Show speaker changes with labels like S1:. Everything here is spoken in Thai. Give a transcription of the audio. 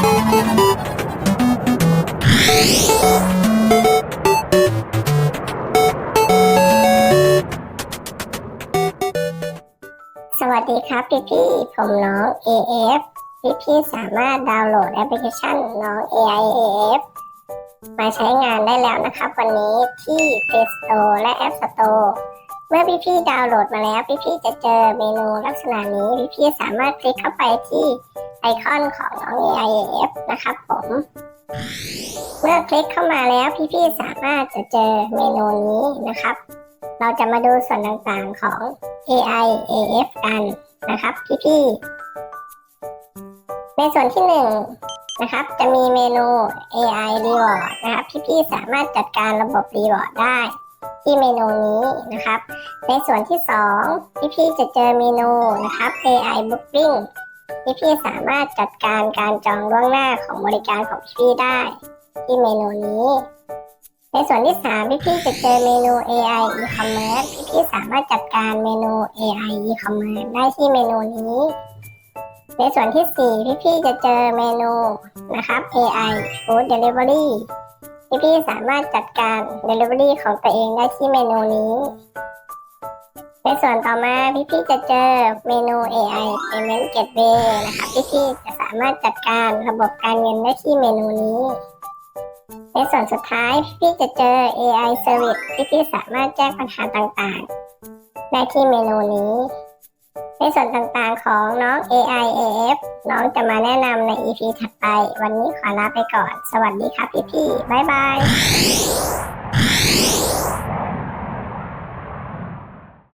S1: สวัสดีครับพี่พี่ผมน้อง AF พี่พี่สามารถดาวน์โหลดแอปพลิเคชันน้อง AIAF มาใช้งานได้แล้วนะครับ วันนี้ที่ Play Store และ App Store เมื่อพี่พี่ดาวน์โหลดมาแล้วพี่พี่จะเจอเมนูลักษณะนี้พี่พี่สามารถคลิกเข้าไปที่ ไอคอนของน้อง AI AF นะครับผม เมื่อคลิกเข้ามาแล้วพี่พี่ๆสามารถจะเจอเมนูนี้นะครับ เราจะมาดูส่วนต่างๆของ AI AF กันนะครับพี่ๆในส่วนที่หนึ่งนะครับ จะมีเมนู AI Reward นะครับ พี่ๆสามารถจัดการระบบ Reward ได้ที่เมนูนี้นะครับ ในส่วนที่สองพี่ๆจะเจอเมนูนะครับ AI Booking พี่สามารถจัดการการจองล่วงหน้าของบริการของพี่ได้ ที่เมนูนี้ ในส่วนที่สามพี่จะเจอเมนู AI e-commerce พี่ๆสามารถจัดการเมนู AI e-commerce ได้ที่เมนูนี้ ในส่วนที่สี่พี่จะเจอเมนูนะครับ AI food delivery พี่ๆสามารถจัดการ delivery ของตัวเองได้ที่เมนูนี้ ส่วนต่อมาพี่ๆจะเจอเมนู AI payment gateway นะครับพี่ๆจะสามารถจัดการระบบการเงินได้ที่เมนูนี้ในส่วนสุดท้ายพี่จะเจอ AI Service ที่พี่สามารถแจ้งปัญหาต่างๆ ได้ที่เมนูนี้ ในส่วนต่างๆของน้อง AI AF น้องจะมาแนะนำใน EP ถัดไป วันนี้ขอลาไปก่อน สวัสดีครับพี่ๆบ๊ายบาย